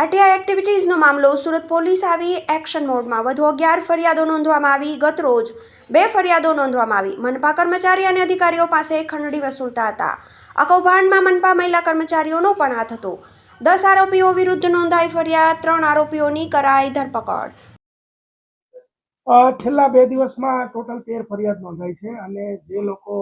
RTI એક્ટિવિટીઝનો મામલો Surat police આવી action મોડમાં વધુ અગિયાર ફરિયાદો નોંધવામાં આવી ગત રોજ બે ફરિયાદો નોંધવામાં આવી. મનપા કર્મચારી અને અધિકારીઓ પાસે ખંડણી વસૂલતા હતા. આ કૌભાંડમાં મનપા મહિલા કર્મચારીઓનો પણ હાથ હતો. દસ આરોપીઓ વિરુદ્ધ નોંધાઈ ફરિયાદ, ત્રણ આરોપીઓની કરાઈ ધરપકડ. છેલ્લા બે દિવસમાં ટોટલ તેર ફરિયાદ નોંધાઈ છે અને જે લોકો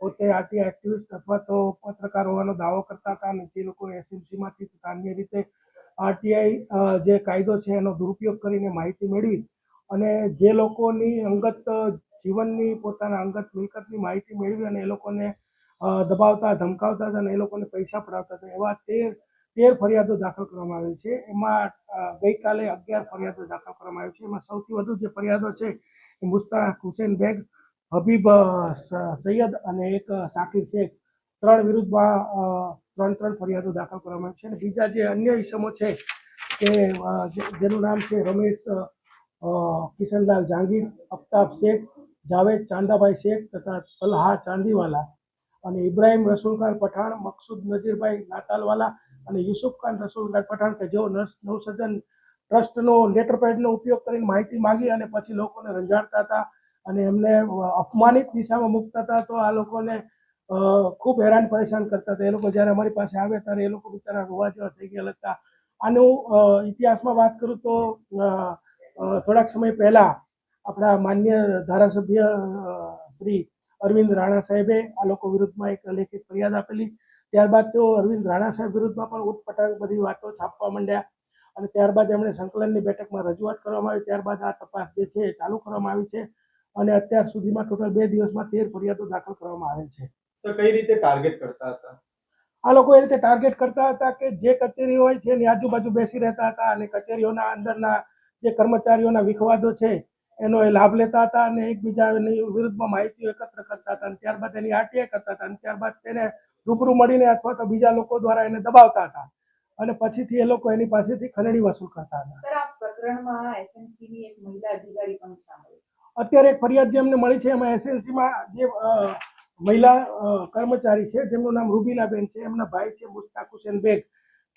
પોતે આરટીઆઈ એક્ટિવિસ્ટ અથવા તો પત્રકાર હોવાનો દાવો કરતા હતા અને જે લોકો એસએમસીમાંથી તથા અન્ય રીતે આરટીઆઈ જે કાયદો છે એનો દુરુપયોગ કરીને માહિતી મેળવી અને જે લોકોની અંગત જીવનની પોતાના અંગત મિલકતની માહિતી મેળવી અને એ લોકોને દબાવતા, ધમકાવતા હતા અને એ લોકોને પૈસા પડાવતા હતા, એવા તેર તેર ફરિયાદો દાખલ કરવામાં આવી છે. એમાં ગઈકાલે અગિયાર ફરિયાદો દાખલ કરવામાં આવી છે. એમાં સૌથી વધુ જે ફરિયાદો છે એ મુસ્તાક હુસેન બેગ, હબીબ સૈયદ અને એક સાકિર શેખ ત્રણ વિરુદ્ધમાં ત્રણ ત્રણ ફરિયાદો દાખલ કરવામાં આવી છે. અને બીજા જે અન્ય ઇસમો છે કે જેનું નામ છે રમેશ કિશનલાલ જાંગીર અફતાબ શેખ, જાવેદ ચાંદાભાઈ શેખ તથા તલહા ચાંદીવાલા અને ઇબ્રાહિમ રસુલખાન પઠાણ, મકસૂદ નજીરભાઈ નાતાલવાલા અને યુસુફ ખાન રસુલખાન પઠાણ કે જેઓ નર્સ, નવસર્જન ટ્રસ્ટનો લેટર પેડનો ઉપયોગ કરીને માહિતી માંગી અને પછી લોકોને રંજાડતા હતા અને એમને અપમાનિત દિશામાં મૂકતા હતા, તો આ લોકોને ખૂબ હેરાન પરેશાન કરતા હતા. એ લોકો જ્યારે અમારી પાસે આવે ત્યારે એ લોકો બિચારા રોવા જેવા થઈ ગયેલા હતા આનું હું ઇતિહાસમાં વાત કરું તો થોડાક સમય પહેલા આપણા માન્ય ધારાસભ્ય શ્રી અરવિંદ રાણા સાહેબે આ લોકો વિરુદ્ધમાં એક લેખિત ફરિયાદ આપેલી. ત્યારબાદ તેઓ અરવિંદ રાણા સાહેબ વિરુદ્ધમાં પણ ઉટપટાંગ બધી વાતો છાપવા માંડ્યા અને ત્યારબાદ એમણે સંકલનની બેઠકમાં રજૂઆત કરવામાં આવી. ત્યારબાદ આ તપાસ જે છે એ ચાલુ કરવામાં આવી છે અને અત્યાર સુધીમાં ટોટલ બે દિવસમાં તેર ફરિયાદો દાખલ કરવામાં આવેલ છે. સર કઈ રીતે ટાર્ગેટ કરતા હતા? આ લોકો એ રીતે ટાર્ગેટ કરતા હતા કે જે કચેરી હોય છે એની આજુબાજુ બેસી રહેતા હતા અને કચેરીઓના અંદરના જે કર્મચારીઓના વિખવાદો છે એનો એ લાભ લેતા હતા અને એકબીજાની વિરુદ્ધમાં માહિતીઓ એકત્ર કરતા હતા અને ત્યારબાદ એની આરટીઆઈ કરતા હતા અને ત્યારબાદ તેને રૂબરૂ મળીને અથવા તો બીજા લોકો દ્વારા એને દબાવતા હતા. અને પછીથી એ લોકો એની પાસેથી ખલેડી વસૂલ કરતા હતા. સર આ પ્રકરણમાં એસએમસી ની એક મહિલા અધિકારી પણ સામેલ છે. અત્યારે એક ફરિયાદ જે અમને મળી છે એમાં એસએનસીમાં જે મહિલા કર્મચારી છે જેમનું નામ રૂબીનાબેન છે એમના ભાઈ છે મુસ્તાક હુસેન બેગ.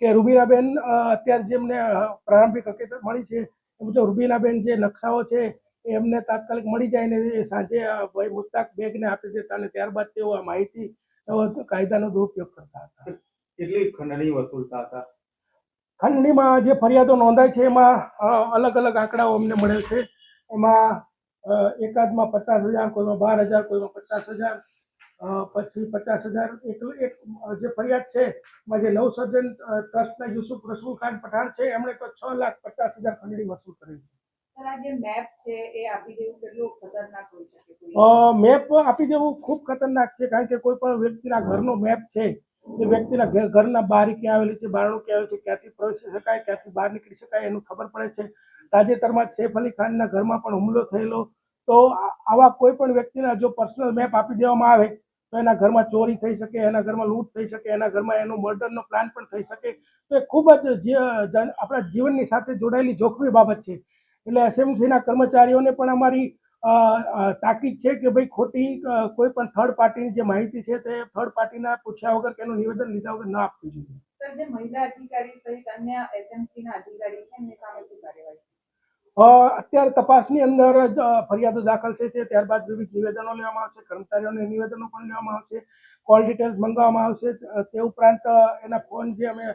કે રૂબીનાબેન અત્યારે જેમને પ્રારંભિક હકીકત મળી છે એ મુજબ રૂબીનાબેન જે નકશાઓ છે એ એમને તાત્કાલિક મળી જાય ને સાંજે ભાઈ મુસ્તાક બેગને આપી દેતા અને ત્યારબાદ તેઓ આ માહિતી કાયદાનો દુરુપયોગ કરતા હતા. કેટલી ખંડણી વસૂલતા હતા? ખંડણીમાં જે ફરિયાદો નોંધાય છે એમાં અલગ અલગ આંકડાઓ અમને મળે છે. એમાં એકાદમાં પચાસ હજાર કોઈમાં બાર હજાર કોઈમાં પચાસ હજાર પછી પચાસ હજાર એક એક જે ફરિયાદ છે એમાં જે નવસર્જન ટ્રસ્ટના યુસુફ રસુલ ખાન પઠાણ છે એમણે તો છ લાખ પચાસ હજાર ખંડણી વસૂલ કરી છે. જે મેપ છે એ આપી દેવું ખૂબ ખતરનાક છે કારણ કે કોઈ પણ વ્યક્તિના ઘરનો મેપ છે એ વ્યક્તિના ઘરના બહાર ક્યાં આવેલી છે બારણું ક્યાં આવેલું છે ક્યાંથી પ્રવેશી શકાય ક્યાંથી બહાર નીકળી શકાય એનું ખબર પડે છે. તાજેતરમાં સૈફ અલી ખાનના ઘરમાં પણ હુમલો થયેલો. તો આવા કોઈ પણ વ્યક્તિના જો પર્સનલ મેપ આપી દેવામાં આવે તો એના ઘરમાં ચોરી થઈ શકે, એના ઘરમાં લૂંટ થઈ શકે, એના ઘરમાં એનો મર્ડરનો પ્લાન પણ થઈ શકે. તો એ ખૂબ જ આપણા જીવનની સાથે જોડાયેલી જોખમી બાબત છે. એટલે એસએમસીના કર્મચારીઓને પણ અમારી તાકીદ છે કે ભાઈ ખોટી કોઈ પણ થર્ડ પાર્ટીની જે માહિતી છે તે થર્ડ પાર્ટીના પૂછ્યા વગર કે એનું નિવેદન લીધા વગર ન આપવી જોઈએ. મહિલા અધિકારી સહિત અન્ય એસએમસીના અધિકારી છે કાર્યવાહી અત્યારે તપાસની અંદર જ ફરિયાદો દાખલ છે તે ત્યારબાદ વિવિધ નિવેદનો લેવામાં આવશે, કર્મચારીઓને નિવેદનો પણ લેવામાં આવશે, કોલ ડિટેલ્સ મંગાવવામાં આવશે તે ઉપરાંત એના ફોન જે અમે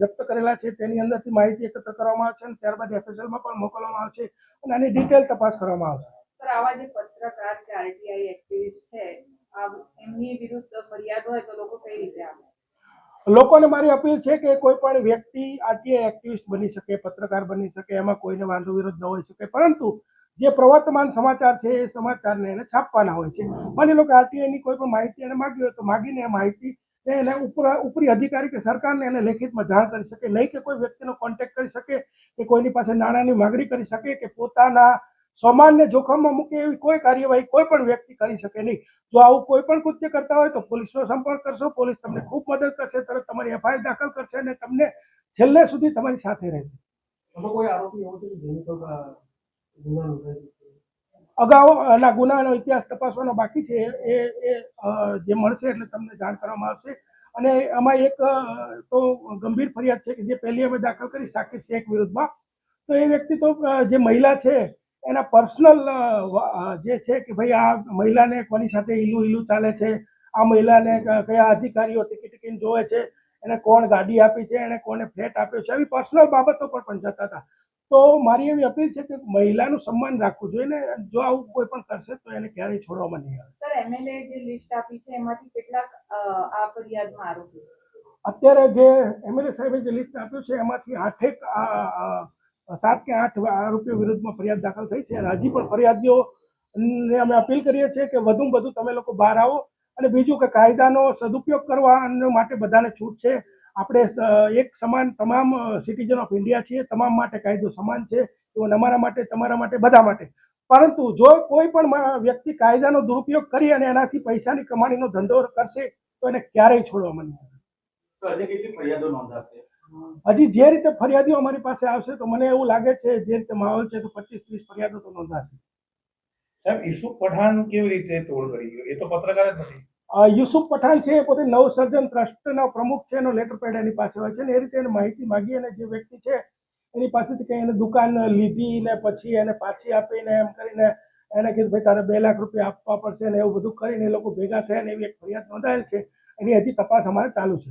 જપ્ત કરેલા છે તેની અંદરથી માહિતી એકત્ર કરવામાં આવશે અને ત્યારબાદ એફએસએલમાં પણ મોકલવામાં આવશે અને આની ડિટેલ તપાસ કરવામાં આવશે. આવા જે પત્રકાર કે આરટીઆઈ એક્ટિવિસ્ટ છે એમની વિરુદ્ધ ફરિયાદ હોય તો લોકો કઈ રીતે આવે? લોકોને મારી અપીલ છે કે કોઈ પણ વ્યક્તિ આરટીઆઈ એક્ટિવિસ્ટ બની શકે, પત્રકાર બની શકે, એમાં કોઈને વાંધો વિરોધ ન હોઈ શકે. પરંતુ જે પ્રવર્તમાન સમાચાર છે એ સમાચારને એને છાપવાના હોય છે. માની લો કે આરટીઆઈની કોઈ પણ માહિતી એને માગી હોય તો માગીને એ માહિતી એને ઉપર, ઉપરી અધિકારી કે સરકારને એને લેખિતમાં જાણ કરી શકે. નહીં કે કોઈ વ્યક્તિનો કોન્ટેક્ટ કરી શકે કે કોઈની પાસે નાણાંની માગણી કરી શકે કે પોતાના સમાનને જોખમમાં મૂકે એવી કોઈ કાર્યવાહી કોઈ પણ વ્યક્તિ કરી શકે નહીં. જો આવું કોઈ પણ કૃત્ય કરતા હોય તો પોલીસનો સંપર્ક કરશો પોલીસ તમને ખૂબ મદદ કરશે તરત તમારી એફઆઈઆર દાખલ કરશે અને તમને છેલ્લે સુધી તમારી સાથે રહેશે. કોઈ આરોપી એવો છે કે જેની પર ગુના નોંધાય અગાઉ ના ગુનાનો ઇતિહાસ તપાસવાનો બાકી છે. એ એ જે મળશે એટલે તમને જાણ કરવામાં આવશે. અને આમાં એક તો ગંભીર ફરિયાદ છે કે જે પહેલી અમે દાખલ કરી સાકિર શેખ વિરુદ્ધમાં. તો એ વ્યક્તિ તો જે મહિલા છે એના પર્સનલ જે છે કે ભાઈ આ મહિલાને કોની સાથે ઈલું ઈલું ચાલે છે આ મહિલાને કયા અધિકારીઓ ટિકિટ ટિકિટ જોવે છે એને કોણ ગાડી આપી છે એને કોને ફ્લેટ આપ્યો છે આવી પર્સનલ બાબતો પર પણ જતા હતા. તો મારી એવી અપીલ છે કે મહિલાનું સન્માન રાખવું જોઈએ ને જો આવું કોઈ પણ કરશે તો એને ક્યારેય છોડવામાં નહીં આવે. સર એમએલએ જે લિસ્ટ આપી છે એમાંથી કેટલાક આ ફરિયાદમાં આરોપી અત્યારે જે એમએલએ સાહેબે જે લિસ્ટ આપ્યું છે એમાંથી આઠેક સાત કે આઠ આરોપીઓ વિરુદ્ધમાં ફરિયાદ દાખલ થઈ છે. અને હજી પણ ફરિયાદીઓ ને અમે અપીલ કરીએ છીએ કે વધુમાં વધુ તમે લોકો બહાર આવો અને બીજું કે કાયદાનો સદુપયોગ કરવા માટે બધાને છૂટ છે. આપણે એક સમાન તમામ સિટીઝન ઓફ ઇન્ડિયા છીએ. તમામ માટે કાયદો સમાન છે. એવું અમારા માટે, તમારા માટે, બધા માટે. પરંતુ જો કોઈ પણ વ્યક્તિ કાયદાનો દુરુપયોગ કરી અને એનાથી પૈસાની કમાણીનો ધંધો કરશે, તો એને ક્યારેય છોડવા મને કેટલી ફરિયાદો નોંધાશે? હજી જે રીતે ફરિયાદીઓ અમારી પાસે આવશે તો મને એવું લાગે છે જે રીતે માહોલ છે તો પચીસ ત્રીસ ફરિયાદો તો નોંધાશે. સાહેબ યુસુફ પઠાણ કેવી રીતે તોડ કરી ગયો? એ તો પત્રકાર જ નથી. યુસુફ પઠાણ છે એ પોતે નવસર્જન ટ્રસ્ટના પ્રમુખ છે એનો લેટર પેડ એની પાસે હોય છે ને એ રીતે એને માહિતી માગી અને જે વ્યક્તિ છે એની પાસેથી કંઈ એને દુકાન લીધી ને પછી એને પાછી આપીને એમ કરીને એને કીધું ભાઈ તારે બે લાખ રૂપિયા આપવા પડશે ને એવું બધું કરીને એ લોકો ભેગા થયા ને એવી એક ફરિયાદ નોંધાયેલ છે. એની હજી તપાસ અમારે ચાલુ છે.